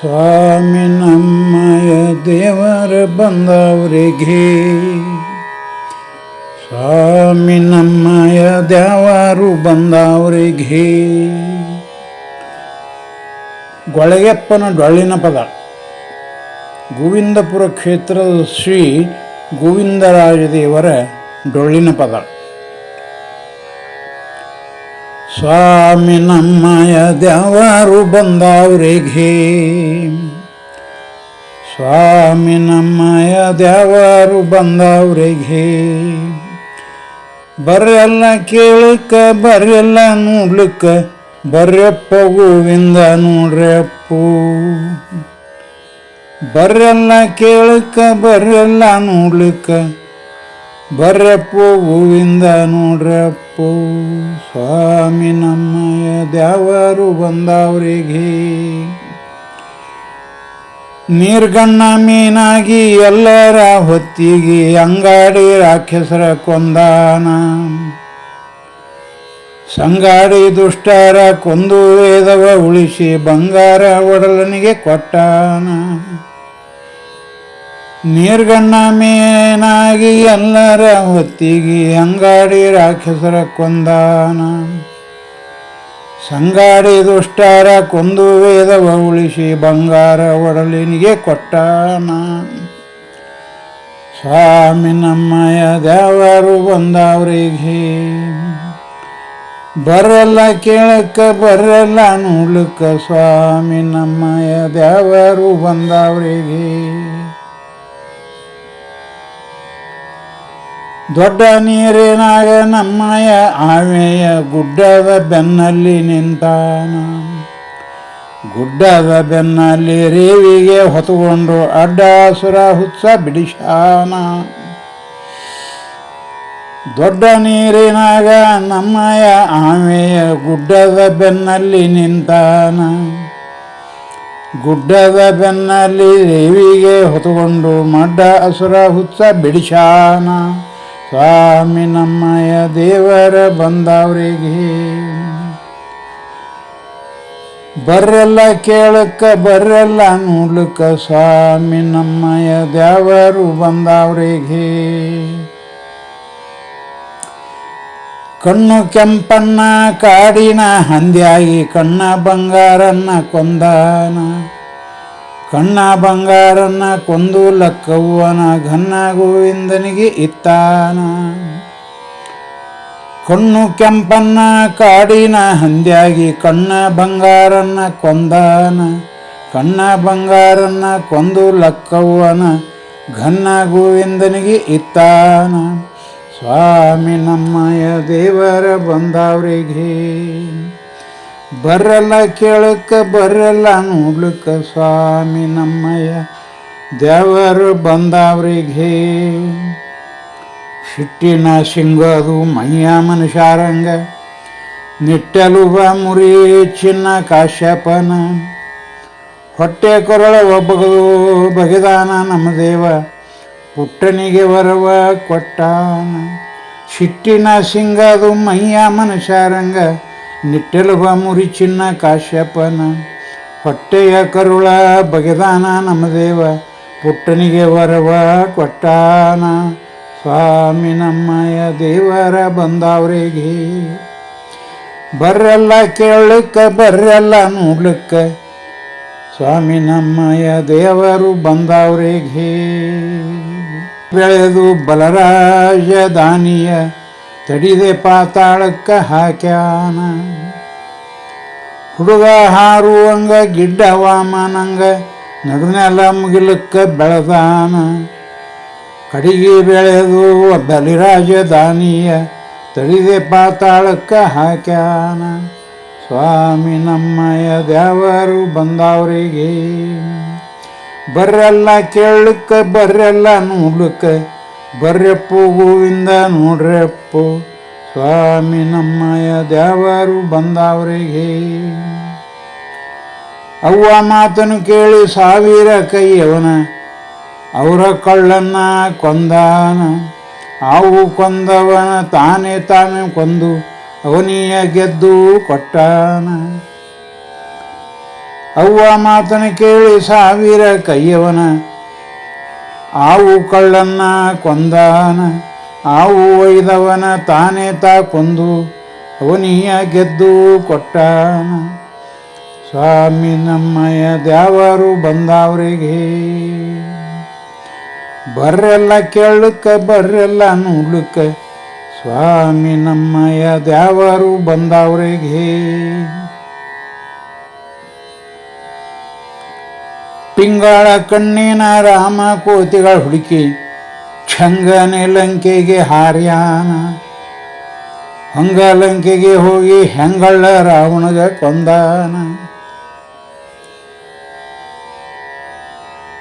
ಸ್ವಾಮಿ ನಮ್ಮಯ ದೇವರ ಬಂದವರಿಗೆ. ಸ್ವಾಮಿ ನಮ್ಮಯ ದೇವರು ಬಂದವರಿಗೆ. ಗೊಳಗೆಪ್ಪನ ಡೊಳ್ಳಿನ ಪದ. ಗೋವಿಂದಪುರ ಕ್ಷೇತ್ರದ ಶ್ರೀ ಗೋವಿಂದರಾಜದೇವರ ಡೊಳ್ಳಿನ ಪದ. ಸ್ವಾಮಿ ನಮ್ಮಯ ದೇವರು ಬಂದವರಿಗೆ. ಸ್ವಾಮಿ ನಮ್ಮಯ ದೇವರು ಬಂದವರಿಗೆ. ಬರ್ರೆಲ್ಲ ಕೇಳಕ್ಕ ಬರ್ರೆಲ್ಲ ನೋಡ್ಲಿಕ್ಕ ಬರ್ರಪ್ಪ ಗೋವಿಂದ ನೋಡ್ರಪ್ಪು. ಬರ್ರೆಲ್ಲ ಕೇಳಕ್ಕ ಬರ್ರೆಲ್ಲ ನೋಡ್ಲಿಕ್ಕ ಬರ್ರಪ್ಪು ಹೂವಿಂದ ನೋಡ್ರಪ್ಪು, ಸ್ವಾಮಿ ನಮ್ಮಯ ದ್ಯಾವರು ಬಂದವರಿಗೆ. ನೀರ್ಗಣ್ಣ ಮೀನಾಗಿ ಎಲ್ಲರ ಹೊತ್ತಿಗೆ ಅಂಗಾಡಿ ರಾಕ್ಷಸರ ಕೊಂದಾನ. ಸಂಗಾಡಿ ದುಷ್ಟರ ಕೊಂದು ವೇದವ ಉಳಿಸಿ ಬಂಗಾರ ಒಡಲನಿಗೆ ಕೊಟ್ಟಾನ. ನೀರ್ಗಣ್ಣ ಮೇನಾಗಿ ಎಲ್ಲರ ಹೊತ್ತಿಗೆ ಅಂಗಾಡಿ ರಾಕ್ಷಸರ ಕೊಂದಾನ. ಸಂಗಾಡಿ ದುಷ್ಟಾರ ಕೊಂದು ವೇದವ ಉಳಿಸಿ ಬಂಗಾರ ಒಡಲಿನಿಗೆ ಕೊಟ್ಟಾನ. ಸ್ವಾಮಿ ನಮ್ಮಯ ದೇವರು ಬಂದವರಿಗೆ, ಬರಲ್ಲ ಕೇಳಕ್ಕ, ಬರಲ್ಲ ನೋಡ್ಲಿಕ್ಕ. ಸ್ವಾಮಿ ನಮ್ಮಯ ದೇವರು ಬಂದವರಿಗೆ ದೊಡ್ಡ ನೀರಿನಾಗ ನಮ್ಮಯ ಆಮೆಯ ಗುಡ್ಡದ ಬೆನ್ನಲ್ಲಿ ನಿಂತಾನ. ಗುಡ್ಡದ ಬೆನ್ನಲ್ಲಿ ರೇವಿಗೆ ಹೊತ್ತುಕೊಂಡು ಅಡ್ಡಾಸುರ ಹುಚ್ಚ ಬಿಡಿಸಾನ ದೊಡ್ಡ ನೀರಿನಾಗ ನಮ್ಮಯ ಆಮೆಯ ಗುಡ್ಡದ ಬೆನ್ನಲ್ಲಿ ನಿಂತಾನ. ಗುಡ್ಡದ ಬೆನ್ನಲ್ಲಿ ರೇವಿಗೆ ಹೊತ್ತುಕೊಂಡು ಮಡ್ಡ ಅಸುರ ಹುಚ್ಚ ಬಿಡಿಸಾನ ಸ್ವಾಮಿ ನಮ್ಮಯ ದೇವರ ಬಂದವರಿಗೆ. ಬರ್ರೆಲ್ಲ ಕೇಳಕ್ಕ ಬರ್ರೆಲ್ಲ ನೋಡ್ಲಿಕ್ಕ ಸ್ವಾಮಿ ನಮ್ಮಯ ದೇವರು ಬಂದವರಿಗೆ. ಕಣ್ಣು ಕೆಂಪನ್ನ ಕಾಡಿನ ಹಂದಿಯಾಗಿ ಕಣ್ಣ ಬಂಗಾರನ್ನ ಕೊಂದಾನ. ಕಣ್ಣ ಬಂಗಾರನ್ನ ಕೊಂದು ಲಕ್ಕವ್ವನ ಘನ್ನ ಗೋವಿಂದನಿಗೆ ಇತ್ತಾನ. ಕಣ್ಣು ಕೆಂಪನ್ನ ಕಾಡಿನ ಹಂದ್ಯಾಗಿ ಕಣ್ಣ ಬಂಗಾರನ್ನ ಕೊಂದಾನ. ಕಣ್ಣ ಬಂಗಾರನ್ನ ಕೊಂದು ಲಕ್ಕವ್ವನ ಘನ್ನ ಗೋವಿಂದನಿಗೆ ಇತ್ತಾನ. ಸ್ವಾಮಿ ನಮ್ಮಯ ದೇವರ ಬಂದವರಿಗೆ ಬರ್ರಲ್ಲ ಕೇಳಕ್ಕ, ಬರಲ್ಲ ನೋಡ್ಲಿಕ್ಕ ಸ್ವಾಮಿ ನಮ್ಮಯ ದೇವರು ಬಂದವರಿಗೆ ಸಿಟ್ಟಿನ ಸಿಂಗದು ಮೈಯ ಮನುಷ್ಯಾರಂಗ ನಿಟ್ಟಲುವ ಮುರಿ ಚಿನ್ನ ಕಾಶ್ಯಪನ. ಹೊಟ್ಟೆ ಕೊರಳ ಒಬ್ಬಗದು ಬಗೆದಾನ ನಮ್ಮ ದೇವ. ಪುಟ್ಟನಿಗೆ ವರವ ಕೊಟ್ಟಾನ. ಸಿಟ್ಟಿನ ಸಿಂಗದು ಮೈಯ ಮನುಷ್ಯಾರಂಗ ನಿಟ್ಟೆಲುವ ಮುರಿ ಚಿನ್ನ ಕಾಶ್ಯಪನ, ಹೊಟ್ಟೆಯ ಕರುಳ ಬಗೆದಾನ ದೇವ ಪುಟ್ಟನಿಗೆ ವರವ ಕೊಟ್ಟಾನ, ಸ್ವಾಮಿ ನಮ್ಮಯ ದೇವರ ಬಂದವರಿಗೆ. ಬರ್ರಲ್ಲ ಕೇಳಕ್ಕ, ಬರ್ರಲ್ಲ ನೋಡ್ಲಿಕ್ಕ, ಸ್ವಾಮಿ ನಮ್ಮಯ ದೇವರು ಬಂದವರಿಗೆ. ಬೆಳೆದು ಬಲರಾಜ ದಾನಿಯ ತಡಿದೆ ಪಾತಾಳಕ್ಕ ಹಾಕ್ಯಾನ. ಹುಡುಗ ಹಾರುವಂಗ ಗಿಡ್ಡ ವಾಮನಂಗ ನಡುನೆಲ್ಲ ಮುಗಿಲಕ್ಕ ಬೆಳೆದಾನ. ಕಡಿಗೆ ಬೆಳೆದು ಬಲಿರಾಜ ದಾನಿಯ ತಡಿದೆ ಪಾತಾಳಕ್ಕ ಹಾಕ್ಯಾನ. ಸ್ವಾಮಿ ನಮ್ಮಯ ದೇವರು ಬಂದವರಿಗೆ, ಬರ್ರಲ್ಲ ಕೇಳಕ್ಕ, ಬರ್ರಲ್ಲ ನೋಡ್ಲಿಕ್ಕ ಬರ್ರಪ್ಪು ಗೋವಿಂದ ನೋಡ್ರೆಪ್ಪು ಸ್ವಾಮಿ ನಮ್ಮಯ ದೇವರು ಬಂದವರಿಗೆ ಅವ್ವ ಮಾತನ್ನು ಕೇಳಿ ಸಾವಿರ ಕೈಯವನ, ಅವರ ಕಳ್ಳನ್ನ ಕೊಂದಾನ. ಅವು ಕೊಂದವನ ತಾನೇ ತಾನೇ ಕೊಂದು ಅವನಿಯ ಗೆದ್ದು ಕೊಟ್ಟಾನ. ಅವ್ವ ಮಾತನ್ನು ಕೇಳಿ ಸಾವಿರ ಕೈಯವನ ಆವು ಕಳ್ಳನ್ನ ಕೊಂದಾನ, ಆವು ಒಯ್ದವನ ತಾನೇ ತಾ ಕೊಂದು, ಅವನಿಯ ಗೆದ್ದು ಕೊಟ್ಟಾನ. ಸ್ವಾಮಿ ನಮ್ಮಯ್ಯ ದ್ಯಾವರು ಬಂದವರಿಗೆ, ಬರ್ರೆಲ್ಲ ಕೇಳಕ್ಕ ಬರ್ರೆಲ್ಲ ನೋಡ್ಲಿಕ್ಕೆ ಸ್ವಾಮಿ ನಮ್ಮಯ್ಯ ದ್ಯಾವರು ಬಂದವರಿಗೆ. ಪಿಂಗಾಳ ಕಣ್ಣಿನ ರಾಮ ಕೋತಿಗಳ ಹುಡುಕಿ, ಛಂಗನೆ ಲಂಕೆಗೆ ಹಾರ್ಯಾನ. ಹಂಗ ಲಂಕೆಗೆ ಹೋಗಿ ಹೆಂಗಳ ರಾವಣಗ ಕೊಂದಾನ.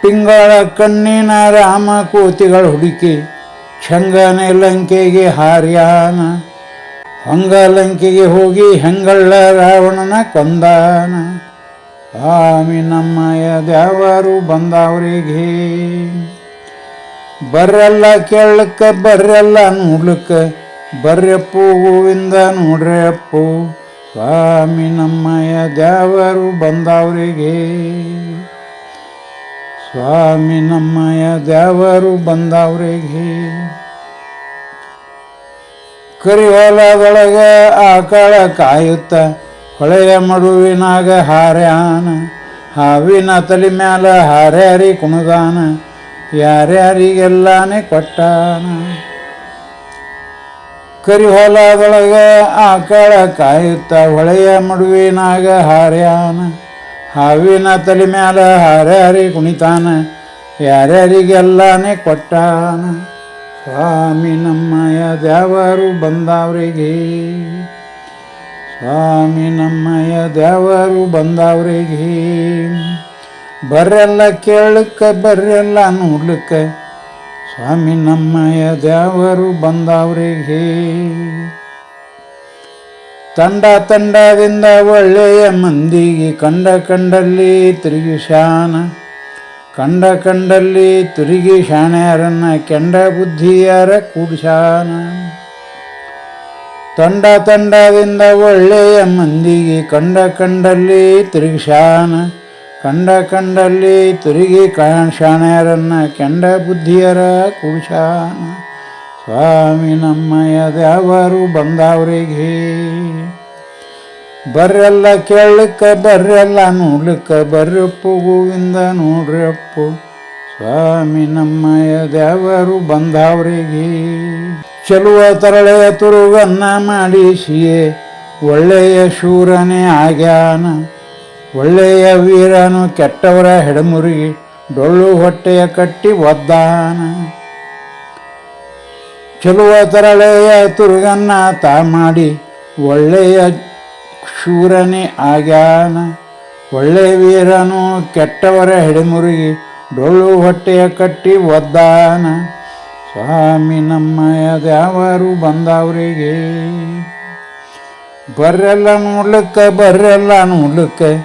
ಪಿಂಗಾಳ ಕಣ್ಣಿನ ರಾಮ ಕೋತಿಗಳ ಹುಡುಕಿ, ಛಂಗನೆ ಲಂಕೆಗೆ ಹಾರ್ಯಾನ. ಹಂಗ ಲಂಕೆಗೆ ಹೋಗಿ ಹೆಂಗಳ ರಾವಣನ ಕೊಂದಾನ. ಸ್ವಾಮಿ ನಮ್ಮಯ ದ್ಯಾವರು ಬಂದವರಿಗೆ. ಬರ್ರೆಲ್ಲ ಕೇಳಕ್ಕ ಬರ್ರಲ್ಲ ನೋಡ್ಲಿಕ್ಕೆ ಬರ್ರಪ್ಪು ಹೂವಿಂದ ನೋಡ್ರಪ್ಪು ಸ್ವಾಮಿ ನಮ್ಮಯ ದೇವರು ಬಂದವರಿಗೆ. ಸ್ವಾಮಿ ನಮ್ಮಯ ದೇವರು ಬಂದವರಿಗೆ. ಕರಿಹೊಲದೊಳಗೆ ಆಕಳ ಕಾಯುತ್ತ ಹೊಳೆಯ ಮಡುವಿನಾಗ ಹಾರ್ಯಾನ ಹಾವಿನ ತಲೆ ಮ್ಯಾಲ ಹಾರ್ಯಾರಿ ಕುಣದಾನ ಯಾರ್ಯಾರಿಗೆಲ್ಲಾನೆ ಕೊಟ್ಟಾನ. ಕರಿ ಹೊಲದೊಳಗ ಆಕಳ ಕಾಯುತ್ತ ಹೊಳೆಯ ಮಡುವಿನಾಗ ಹಾರ್ಯಾನ ಹಾವಿನ ತಲೆ ಮ್ಯಾಲ ಹಾರ್ಯಾರಿ ಕುಣಿತಾನ ಯಾರ್ಯಾರಿಗೆಲ್ಲಾನೆ ಕೊಟ್ಟಾನ. ಸ್ವಾಮಿ ನಮ್ಮಯ ದೇವರು ಬಂದವರಿಗೆ ಸ್ವಾಮಿ ನಮ್ಮಯ್ಯ ದೇವರು ಬಂದವ್ರಿಗೆ. ಬರ್ರೆಲ್ಲ ಕೇಳಕ್ಕ ಬರ್ರೆಲ್ಲ ನೋಡ್ಲಿಕ್ಕ ಸ್ವಾಮಿ ನಮ್ಮಯ್ಯ ದೇವರು ಬಂದವ್ರಿಗೆ. ತಂಡ ತಂಡದಿಂದ ಒಳ್ಳೆಯ ಮಂದಿಗೆ ಕಂಡ ಕಂಡಲ್ಲಿ ತಿರುಗಿ ಶಾನ, ಕಂಡ ಕಂಡಲ್ಲಿ ತಿರುಗಿ ಶಾಣ್ಯಾರನ್ನ ಕೆಂಡ ಬುದ್ಧಿಯರ ಕೂಡ್ಸಾನ. ತಂಡ ತಂಡದಿಂದ ಒಳ್ಳೆಯ ಮಂದಿಗೆ ಕಂಡ ಕಂಡಲ್ಲಿ ತಿರುಗಿಶಾನ ಕಂಡ ಕಂಡಲ್ಲಿ ತಿರುಗಿ ಶಾಣ್ಯಾರನ್ನ ಕೆಂಡ ಬುದ್ಧಿಯರ ಕುಶಾನ ಸ್ವಾಮಿ ನಮ್ಮಯ ದ್ಯಾವರು ಬಂದವರಿಗೆ ಬರ್ರೆಲ್ಲ ಕೇಳಕ್ಕ ಬರ್ರೆಲ್ಲ ನೋಡ್ಲಿಕ್ಕ, ಬರ್ರಪ್ಪು ಗೋವಿಂದ ನೋಡ್ರಪ್ಪು. ಸ್ವಾಮಿ ನಮ್ಮಯ ದ್ಯಾವರು ಬಂದವರಿಗೆ ಚೆಲುವ ತರಳೆಯ ತುರುಗನ್ನ ಮಾಡಿಸಿಯೇ. ಒಳ್ಳೆಯ ಶೂರನೇ ಆಗ್ಯಾನ ಒಳ್ಳೆಯ ವೀರನು ಕೆಟ್ಟವರ ಹೆಡಮುರುಗಿ, ಡೊಳ್ಳು ಹೊಟ್ಟೆಯ ಕಟ್ಟಿ ಒದ್ದಾನ. ಚೆಲುವ ತರಳೆಯ ತುರುಗನ್ನ ತಾ ಮಾಡಿ, ಒಳ್ಳೆಯ ಶೂರನೇ ಆಗ್ಯಾನ ಒಳ್ಳೆಯ ವೀರನು ಕೆಟ್ಟವರ ಹೆಡಮುರುಗಿ, ಡೊಳ್ಳು ಹೊಟ್ಟೆಯ ಕಟ್ಟಿ ಒದ್ದಾನ. ಸ್ವಾಮಿ ನಮ್ಮಯ ದ್ಯಾವರು ಬಂದವರಿಗೆ. ಬರ್ರೆಲ್ಲ ನೋಡ್ಲಿಕ್ಕ, ಬರ್ರೆಲ್ಲ ನೋಡ್ಲಿಕ್ಕೆ.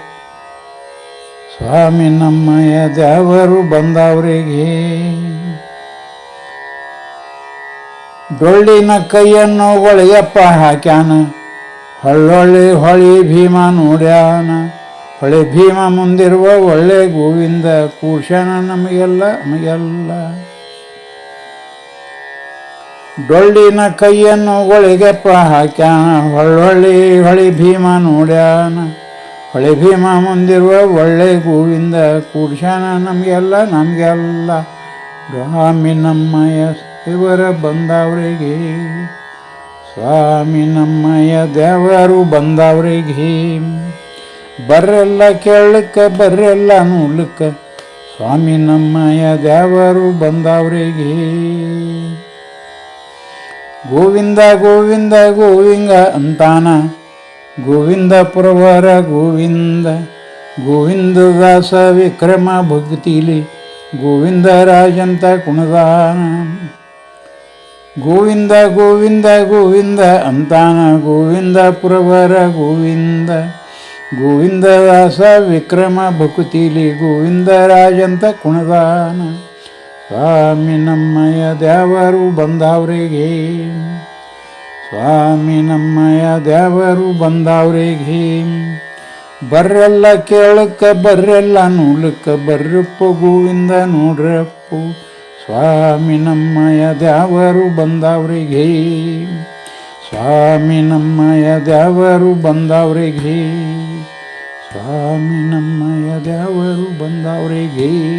ಸ್ವಾಮಿ ನಮ್ಮಯ ದ್ಯಾವರು ಬಂದವರಿಗೆ. ಡೊಳ್ಳಿನ ಕೈಯನ್ನು ಒಳೆಯಪ್ಪ ಹಾಕ್ಯಾನ. ಹೊಳ್ಳೊಳ್ಳಿ ಹೊಳಿ ಭೀಮ ನೋಡ್ಯಾನ. ಹೊಳೆ ಭೀಮ ಮುಂದಿರುವ ಒಳ್ಳೆ ಗೋವಿಂದ ಕೂಶನ ನಮಗೆಲ್ಲ ನಮಗೆಲ್ಲ. ಡೊಳ್ಳಿನ ಕೈಯನ್ನು ಒಳಿಗೆಪ್ಪ ಹಾಕ್ಯಾನ. ಹೊಳ್ಳೊಳ್ಳಿ ಹೊಳಿ ಭೀಮ ನೋಡ್ಯಾನ. ಹೊಳಿ ಭೀಮ ಮುಂದಿರುವ ಒಳ್ಳೆ ಗೋವಿಂದ ಕೂಡ್ಸ್ಯಾನ ನಮಗೆಲ್ಲ ನಮಗೆಲ್ಲ. ಸ್ವಾಮಿ ನಮ್ಮಯ್ಯ ಇವರ ಬಂದವರಿಗೆ. ಸ್ವಾಮಿ ನಮ್ಮಯ್ಯ ದೇವರು ಬಂದವರಿಗೆ. ಬರ್ರೆಲ್ಲ ಕೇಳಕ್ಕ ಬರ್ರೆಲ್ಲ ನೋಡ್ಲಿಕ್ಕ. ಸ್ವಾಮಿ ನಮ್ಮಯ್ಯ ದೇವರು ಬಂದವರಿಗೆ. ಗೋವಿಂದ ಗೋವಿಂದ ಗೋವಿಂದ ಅಂತಾನ. ಗೋವಿಂದ ಪುರವರ ಗೋವಿಂದ. ಗೋವಿಂದ ದಾಸ ವಿಕ್ರಮ ಭಕ್ತಿಲಿ. ಗೋವಿಂದ ರಾಜಂತ ಕುಣದಾನ. ಗೋವಿಂದ ಗೋವಿಂದ ಗೋವಿಂದ ಅಂತಾನ. ಗೋವಿಂದ ಪುರವರ ಗೋವಿಂದ. ಗೋವಿಂದ ದಾಸ ವಿಕ್ರಮ ಭಕ್ತಿಲಿ. ಗೋವಿಂದ ರಾಜಂತ ಕುಣದಾನ. ಸ್ವಾಮಿ ನಮ್ಮಯ ದೇವರು ಬಂದವರಿಗೆ. ಸ್ವಾಮಿ ನಮ್ಮಯ ದೇವರು ಬಂದವರಿಗೆ. ಬರ್ರೆಲ್ಲ ಕೇಳಕ್ಕ ಬರ್ರೆಲ್ಲ ನೋಡ್ಲಿಕ್ಕ ಬರ್ರಪ್ಪ ಗೋವಿಂದ ನೋಡ್ರಪ್ಪು. ಸ್ವಾಮಿ ನಮ್ಮಯ ದೇವರು ಬಂದವ್ರಿಗೆ. ಸ್ವಾಮಿ ನಮ್ಮಯ ದೇವರು ಬಂದವ್ರಿಗೆ. ಸ್ವಾಮಿ ನಮ್ಮಯ ದೇವರು ಬಂದವ್ರಿಗೆ.